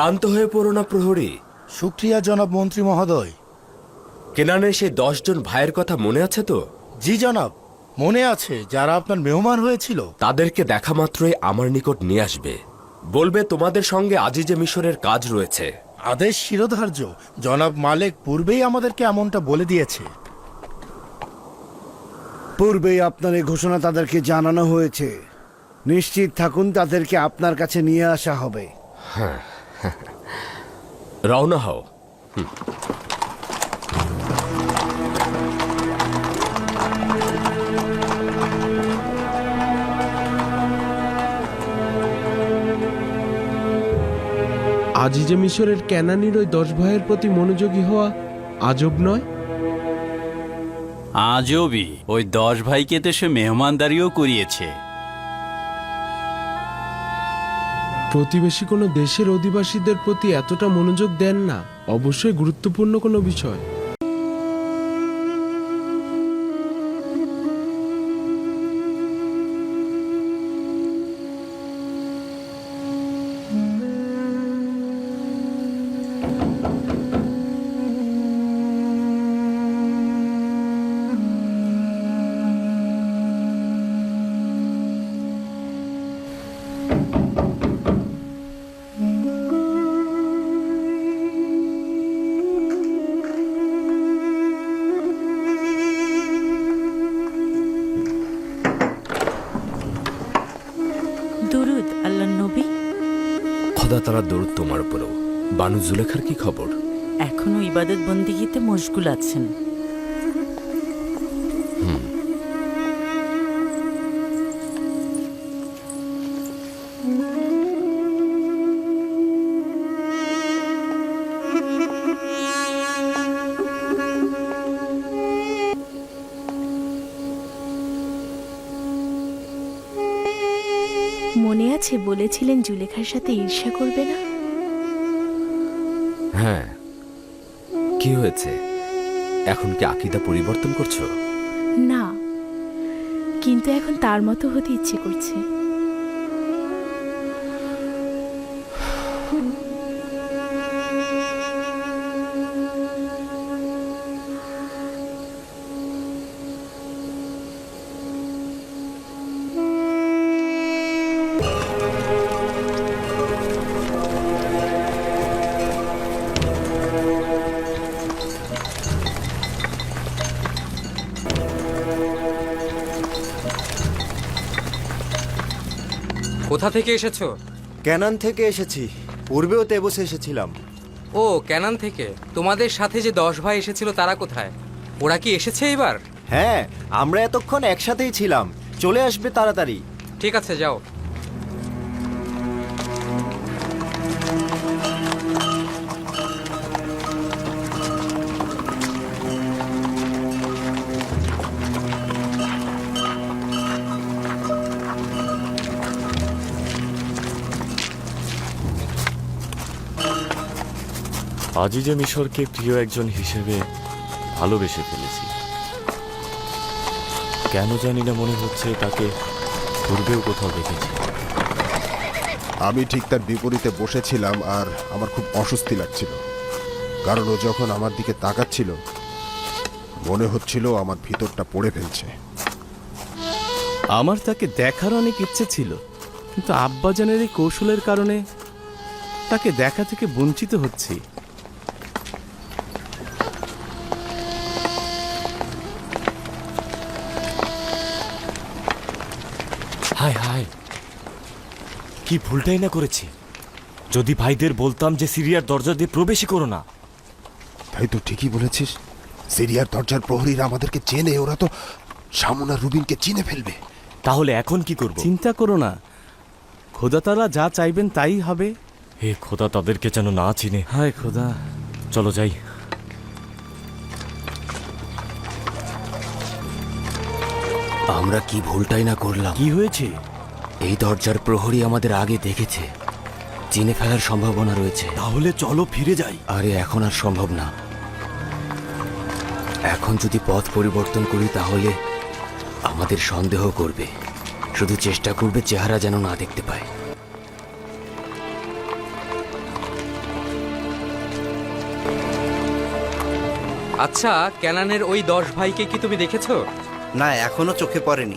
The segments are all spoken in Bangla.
ক্লান্ত হয়ে পড়ো না প্রহরী। শুক্রিয়া জনাব মন্ত্রী মহোদয়। কেনানের সেই দশজন ভাইয়ের কথা মনে আছে তো? জি জনাব মনে আছে যারা আপনার মেহমান হয়েছিল। তাদেরকে দেখা মাত্রই আমার নিকট নিয়ে আসবে। বলবে তোমাদের সঙ্গে আজিজে মিশরের কাজ রয়েছে। আদেশ শিরোধার্য। জনাব মালেক পূর্বেই আমাদেরকে এমনটা বলে দিয়েছে। পূর্বেই আপনার এই ঘোষণা তাদেরকে জানানো হয়েছে। নিশ্চিত থাকুন তাদেরকে আপনার কাছে নিয়ে আসা হবে। রওনা হও আজিজে মিশরের ক্যানানির ওই দশ ভাইয়ের প্রতি মনোযোগী হওয়া আজব নয়? আজবই। ওই দশ ভাইকে তো সে মেহমানদারিও করিয়েছে। প্রতিবেশী কোনো দেশের অধিবাসীদের প্রতি এতটা মনোযোগ দেন না। অবশ্যই গুরুত্বপূর্ণ কোনো বিষয়। তারা দৌড় তোমার উপরেও। বানু জুলেখার কি খবর? এখনও ইবাদত বন্দিগিতে মশগুল আছেন। মনে আছে বলেছিলেন জুলেখার সাথে ঈর্ষা করবে না? হ্যাঁ। কি হয়েছে? এখন কি আকিদা পরিবর্তন করছ? না। কিন্তু এখন তার মতো হতে ইচ্ছে করছে। কোথা থেকে এসেছ? ক্যানান থেকে এসেছি। পূর্বেও তেবসে এসেছিলাম। ও ক্যানান থেকে। তোমাদের সাথে যে দশ ভাই এসেছিল তারা কোথায়? ওরা কি এসেছে এবার? হ্যাঁ আমরা এতক্ষণ একসাথেই ছিলাম। চলে আসবে তাড়াতাড়ি। ঠিক আছে যাও। আজিজে মিশরকে প্রিয় একজন হিসেবে ভালোবেসে ফেলেছি। কেন জানি না মনে হচ্ছে তাকে পূর্বেও কোথাও দেখেছি। আমি ঠিক তার বিপরীতে বসেছিলাম আর আমার খুব অস্বস্তি লাগছিল। কারণ ও যখন আমার দিকে তাকাচ্ছিল মনে হচ্ছিল আমার ভিতরটা পড়ে ফেলছে। আমার তাকে দেখার অনেক ইচ্ছে ছিল কিন্তু আব্বাজানের এই কৌশলের কারণে তাকে দেখা থেকে বঞ্চিত হচ্ছি। হায় হায়। কি ভুলটাই না করেছি। যদি ভাইদের বলতাম যে সিরিয়ার দরজা দিয়ে প্রবেশই করো না। তাই তো ঠিকই বলেছিস। সিরিয়ার দরজার প্রহরীরা আমাদেরকে চেনে ওরা তো সামুনা রুবিনকে চিনে ফেলবে। তাহলে এখন কি করব? চিন্তা করো না। খোদা তারা যা চাইবেন তাই হবে। হে খোদা তাদেরকে যেন না চিনে। হায় খোদা। চলো যাই। আমরা কি ভুলটাই না করলাম? কি হয়েছে? এই দরজার প্রহরী আমাদের আগে দেখেছে। চিনে ফেলার সম্ভাবনা রয়েছে। তাহলে চলো ফিরে যাই। আরে এখন আর সম্ভব না। এখন যদি পথ পরিবর্তন করি তাহলে আমাদের সন্দেহ করবে। শুধু চেষ্টা করবে চেহারা যেন না দেখতে পায়। আচ্ছা ক্যানানের ওই দশ ভাইকে কি তুমি দেখেছ? না এখনও চোখে পড়েনি।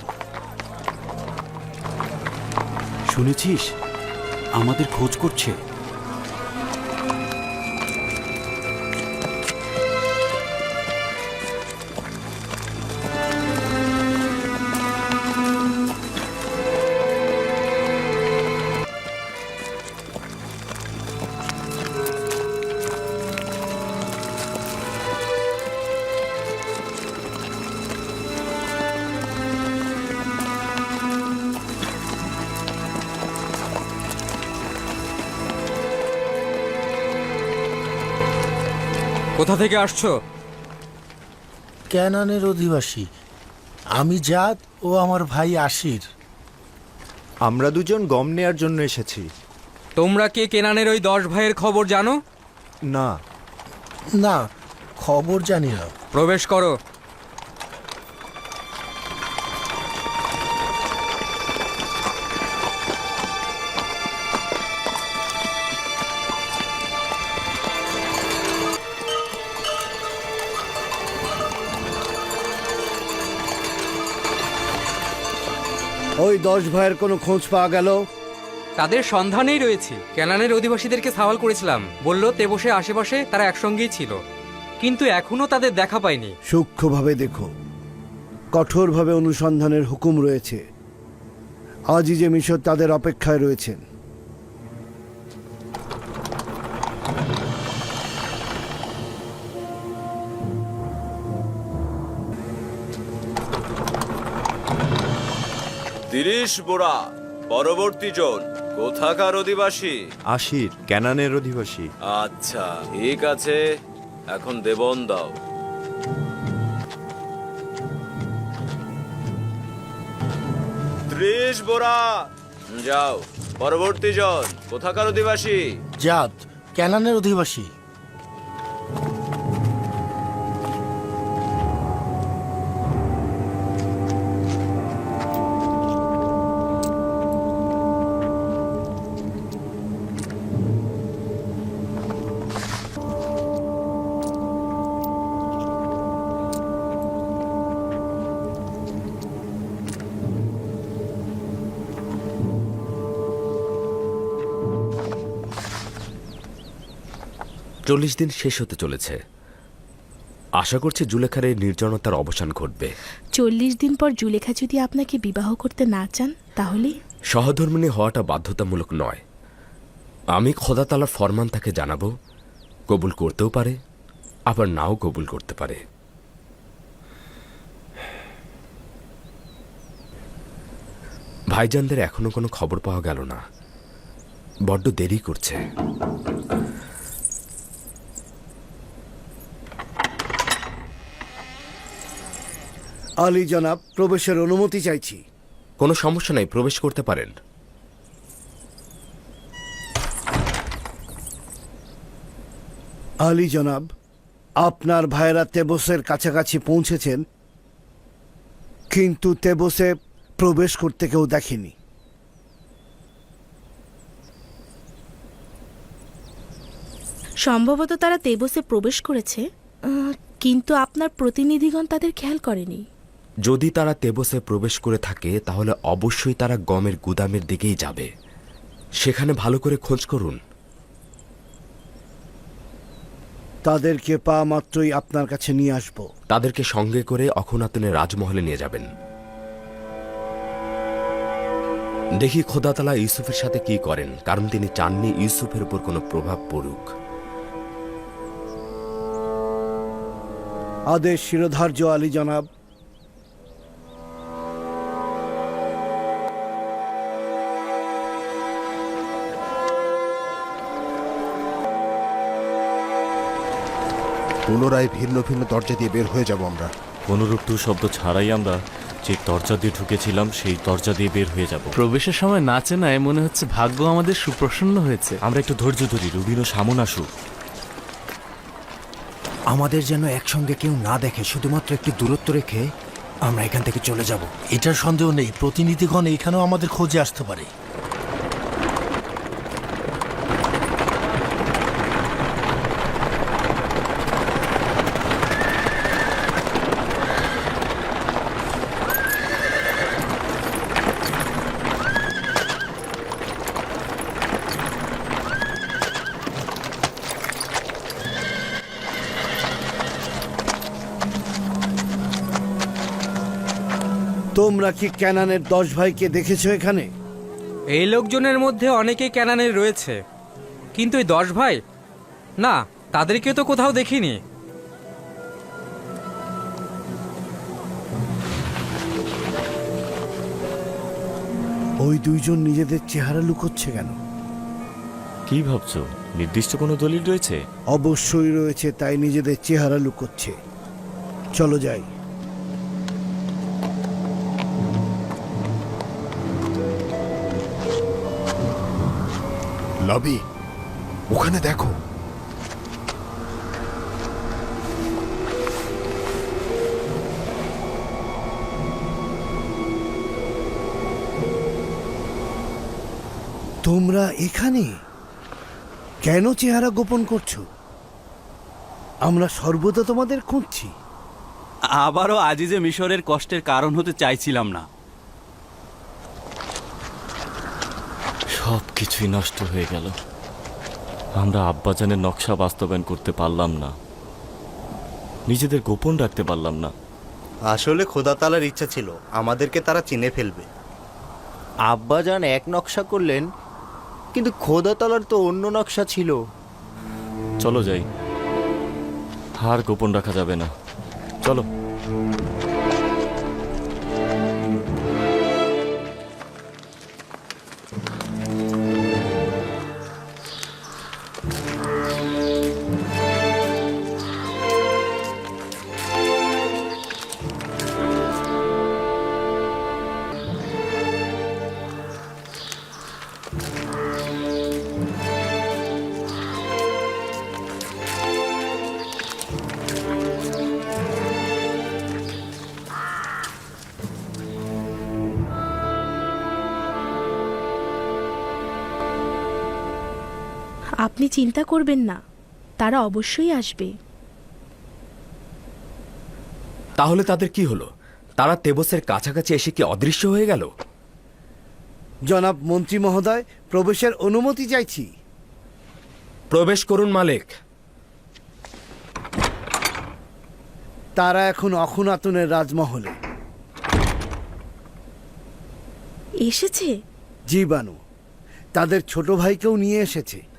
শুনেছিস? আমাদের খোঁজ করছে। কোথা থেকে আসছো? ক্যানানের অধিবাসী। আমি জাত ও আমার ভাই আশির। আমরা দুজন গম নেয়ার জন্য এসেছি। তোমরা কে কেনানের ওই দশ ভাইয়ের খবর জানো? না। না খবর জানি না। প্রবেশ করো। ওই দশ ভাইয়ের কোনো খোঁজ পাওয়া গেল? তাদের সন্ধানেই রয়েছে। ক্যানানের অধিবাসীদেরকে সাওয়াল করেছিলাম। বলল তেবসে আশেপাশে তারা একসঙ্গেই ছিল। কিন্তু এখনও তাদের দেখা পায়নি সূক্ষ্মভাবে দেখো। কঠোরভাবে অনুসন্ধানের হুকুম রয়েছে। আজই যে মিশর তাদের অপেক্ষায় রয়েছেন। তিরিশ বোড়া পরবর্তী জন কোথাকার অধিবাসী? আশির ক্যানানের অধিবাসী। আচ্ছা ঠিক আছে এখন দেবন দাও। ত্রিশ বোড়া যাও পরবর্তী জন কোথাকার অধিবাসী? জাত ক্যানানের অধিবাসী। চল্লিশ দিন শেষ হতে চলেছে। আশা করছি জুলেখার এই নির্জনতার অবসান ঘটবে। চল্লিশ দিন পর জুলেখা যদি আপনাকে বিবাহ করতে না চান তাহলে? সহধর্মিণী হওয়াটা বাধ্যতামূলক নয়। আমি খোদা তালার ফরমান তাকে জানাব কবুল করতেও পারে আবার নাও কবুল করতে পারে। ভাইজানদের এখনও কোনো খবর পাওয়া গেল না। বড্ড দেরি করছে। আলী জনাব প্রবেশের অনুমতি চাইছি। কোনো সমস্যা নাই প্রবেশ করতে পারেন। আলী জনাব আপনার ভাইয়েরা তেবসের কাছাকাছি পৌঁছেছেন কিন্তু তেবসে প্রবেশ করতে কেউ দেখেনি। সম্ভবত তারা তেবসে প্রবেশ করেছে কিন্তু আপনার প্রতিনিধিগণ তাদের খেয়াল করেনি। যদি তারা তেবসে প্রবেশ করে থাকে তাহলে অবশ্যই তারা গমের গুদামের দিকেই যাবে। সেখানে ভালো করে খোঁজ করুন। তাদেরকে পা মাত্রই আপনার কাছে নিয়ে আসব। তাদেরকে সঙ্গে করে অখনাতনের রাজমহলে নিয়ে যাবেন। দেখি খোদাতালা ইউসুফের সাথে কি করেন কারণ তিনি চাননি ইউসুফের উপর কোনো প্রভাব পড়ুক। আদেশ শিরোধার্য আলী জনাব। পুনরায় ভিন্ন ভিন্ন দরজা দিয়ে বের হয়ে যাব আমরা। কোনোরূপ শব্দ ছাড়াই আমরা যে দরজা দিয়ে ঢুকেছিলাম সেই দরজা দিয়ে বের হয়ে যাব। প্রবেশের সময় না চেনায় মনে হচ্ছে ভাগ্য আমাদের সুপ্রসন্ন হয়েছে। আমরা একটু ধৈর্য ধরি রুবিনও সামন আসুক। আমাদের যেন একসঙ্গে কেউ না দেখে শুধুমাত্র একটু দূরত্ব রেখে আমরা এখান থেকে চলে যাব। এটার সন্দেহ নেই প্রতিনিধিগণ এখানেও আমাদের খোঁজে আসতে পারে। তোমরা কি ক্যানানের দশ ভাইকে দেখেছ এখানে? এই লোকজনের মধ্যে অনেকে ক্যানানের রয়েছে। কিন্তু এই দশ ভাই? না তাদেরকে তো কোথাও দেখিনি। ওই দুইজন নিজেদের চেহারা লুকোচ্ছে কেন? কি ভাবছ? নির্দিষ্ট কোনো দলিল রয়েছে? অবশ্যই রয়েছে তাই নিজেদের চেহারা লুকোচ্ছে। চলো যাই। লবি, ওখানে দেখো। তোমরা এখানে কেন চেহারা গোপন করছ? আমরা সর্বদা তোমাদের খুঁজছি। আবারও আজিজে মিশরের কষ্টের কারণ হতে চাইছিলাম না। কিছুই নষ্ট হয়ে গেল। আমরা আব্বাজানের নকশা বাস্তবায়ন করতে পারলাম না। নিজেদের গোপন রাখতে পারলাম না। আসলে খোদা তালার ইচ্ছা ছিল আমাদেরকে তারা চিনে ফেলবে। আব্বাজান এক নকশা করলেন কিন্তু খোদাতলার তো অন্য নকশা ছিল। চলো যাই। হার গোপন রাখা যাবে না। চলো। আপনি চিন্তা করবেন না তারা অবশ্যই আসবে। তাহলে তাদের কি হলো? তারা তেবসের কাছাকাছি এসে কি অদৃশ্য হয়ে গেল? জনাব মন্ত্রী মহোদয় প্রবেশের অনুমতি চাইছি। প্রবেশ করুন মালিক। তারা এখন অখুনাতুনের রাজমহলে। এসেছে? জীবাণু তাদের ছোট ভাইকেও নিয়ে এসেছে।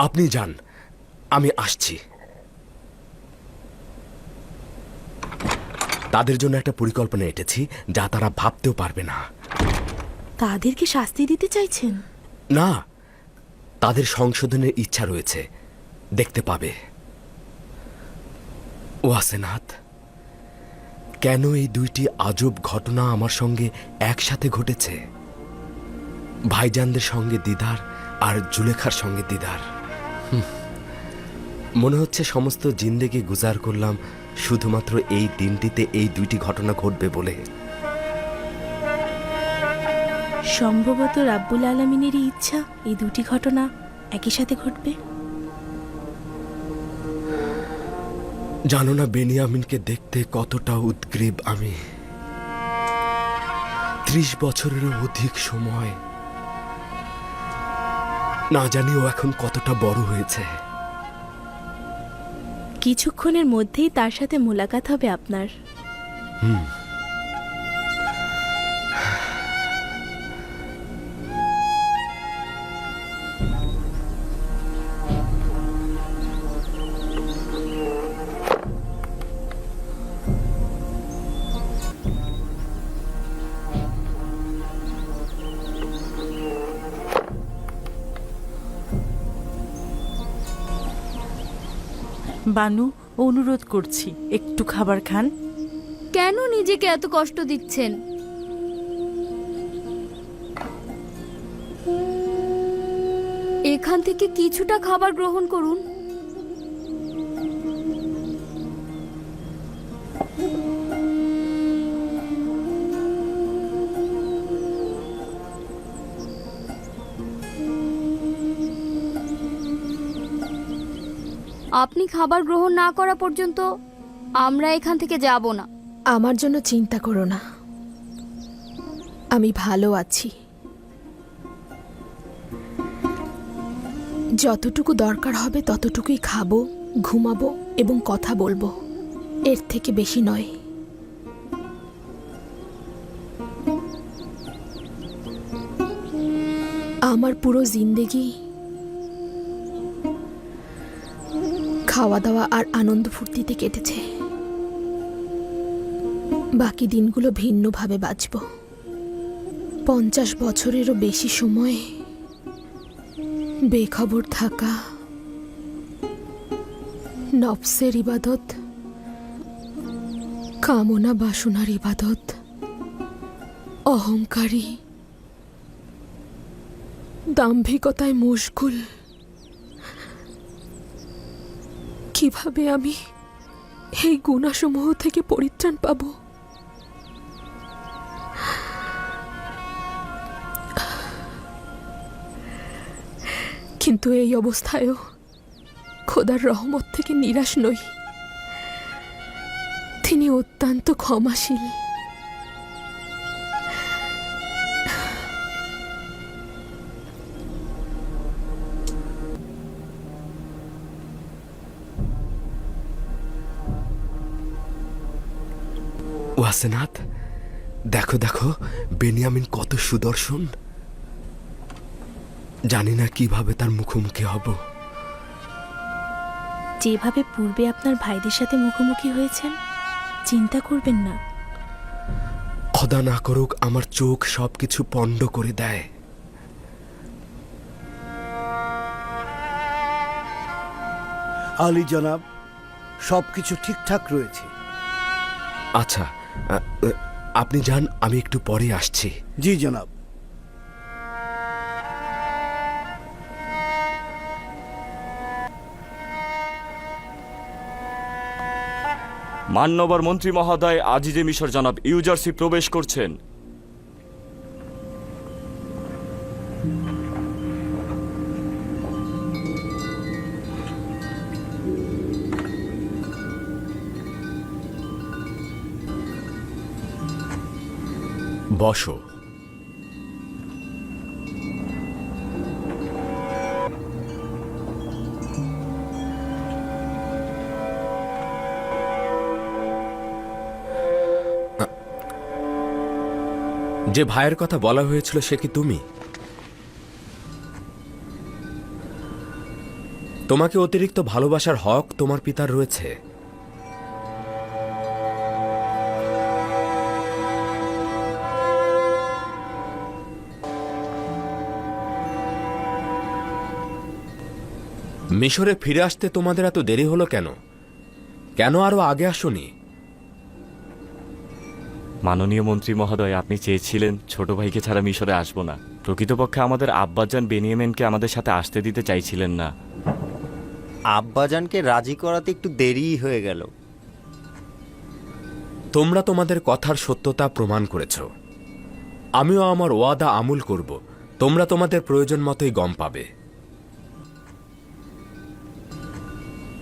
আপনি যান। আমি আসছি। তাদের জন্য একটা পরিকল্পনা এঁটেছি যা তারা ভাবতেও পারবে না। তাদেরকে শাস্তি দিতে চাইছেন? না তাদের সংশোধনের ইচ্ছা রয়েছে। দেখতে পাবে। ওয়াসেনাথ কেন এই দুইটি আজব ঘটনা আমার সঙ্গে একসাথে ঘটেছে? ভাইজানদের সঙ্গে দিদার আর জুলেখার সঙ্গে দিদার। মনে হচ্ছে সমস্ত জিন্দেগি গুজার করলাম শুধুমাত্র এই দিনটিতে এই দুইটি ঘটনা ঘটবে বলে। সম্ভবত রাব্বুল আলমিনেরই ইচ্ছা এই দুটি ঘটনা একই সাথে ঘটবে। জানো না বেনিয়ামিনকে দেখতে কতটা উদ্গ্রীব আমি। ত্রিশ বছরেরও অধিক সময় না জানি ও এখন কতটা বড় হয়েছে। কিছুক্ষণের মধ্যেই তার সাথে মোলাকাত হবে আপনার। বানু, অনুরোধ করছি, একটু খাবার খান। কেন নিজেকে এত কষ্ট দিচ্ছেন? এখান থেকে কিছুটা খাবার গ্রহণ করুন। আপনি খাবার গ্রহণ না করা পর্যন্ত আমরা এখান থেকে যাব না। আমার জন্য চিন্তা করো না। আমি ভালো আছি। যতটুকু দরকার হবে ততটুকুই খাব, ঘুমাবো এবং কথা বলব। এর থেকে বেশি নয়। আমার পুরো জিন্দেগি খাওয়া দাওয়া আর আনন্দ ফুর্তিতে কেটেছে। বাকি দিনগুলো ভিন্নভাবে বাঁচব। পঞ্চাশ বছরেরও বেশি সময়, বেখবর থাকা, নফসের ইবাদত, কামনা বাসনার ইবাদত, অহংকারী, দাম্ভিকতায় মশগুল কীভাবে আমি এই গুণাসমূহ থেকে পরিত্রাণ পাব? কিন্তু এই অবস্থায়ও খোদার রহমত থেকে নিরাশ নই। তিনি অত্যন্ত ক্ষমাশীল। ওয়াসেনাথ দেখো দেখো বেনিয়ামিন কত সুদর্শন। জানি না কীভাবে তার মুখোমুখি হব। যেভাবে পূর্বে আপনার ভাইদের সাথে মুখোমুখি হয়েছেন চিন্তা করবেন না। খোদা না করুক আমার চোখ সবকিছু পণ্ড করে দেয়। আলী জনাব সবকিছু ঠিকঠাক রয়েছে। আচ্ছা। আপনি যান আমি একটু পরে আসছি। জি জনাব। মান্যবর মন্ত্রী মহোদয় আজিজে মিশর জনাব ইউজার্সি প্রবেশ করছেন। বসো। যে ভাইয়ের কথা বলা হয়েছিল সে কি তুমি? তোমাকে অতিরিক্ত ভালোবাসার হক তোমার পিতার রয়েছে। মিশরে ফিরে আসতে তোমাদের এত দেরি হলো কেন? কেন আরও আগে আসনি? মাননীয় মন্ত্রী মহোদয় আপনি চেয়েছিলেন ছোট ভাইকে ছাড়া মিশরে আসব না। প্রকৃতপক্ষে আমাদের আব্বাজান বেনিয়ামেনকে আমাদের সাথে আসতে দিতে চাইছিলেন না। আব্বাজানকে রাজি করাতে একটু দেরিই হয়ে গেল। তোমরা তোমাদের কথার সত্যতা প্রমাণ করেছ। আমিও আমার ওয়াদা আমূল করব। তোমরা তোমাদের প্রয়োজন মতোই গম পাবে।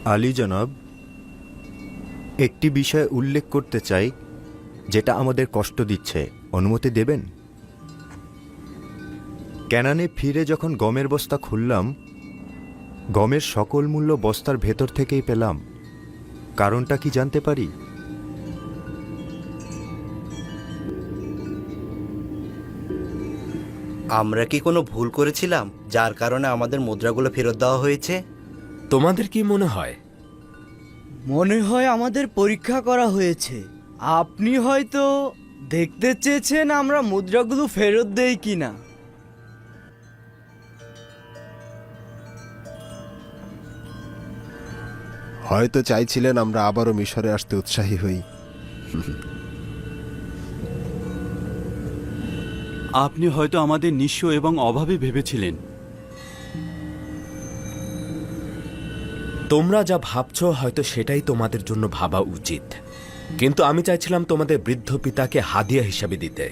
আলী জনাব, একটি বিষয় উল্লেখ করতে চাই, যেটা আমাদের কষ্ট দিচ্ছে। অনুমতি দেবেন? ক্যানানে ফিরে যখন গমের বস্তা খুললাম, গমের সকল মূল্য বস্তার ভেতর থেকেই পেলাম। কারণটা কি জানতে পারি? আমরা কি কোনো ভুল করেছিলাম, যার কারণে আমাদের মুদ্রাগুলো ফেরত দেওয়া হয়েছে? তোমাদের কি মনে হয়? মনে হয় আমাদের পরীক্ষা করা হয়েছে। আপনি হয়তো দেখতে চেয়েছেন আমরা মুদ্রাগুলো ফেরত দেই কিনা। হয়তো চাইছিলেন আমরা আবারও মিশরে আসতে উৎসাহী হই। আপনি হয়তো আমাদের নিঃস্ব এবং অভাবে ভেবেছিলেন। তোমরা যা ভাবছ হয়তো সেটাই তোমাদের জন্য ভাবা উচিত। কিন্তু আমি চাইছিলাম তোমাদের বৃদ্ধ পিতাকে হাদিয়া হিসাবে দিতে।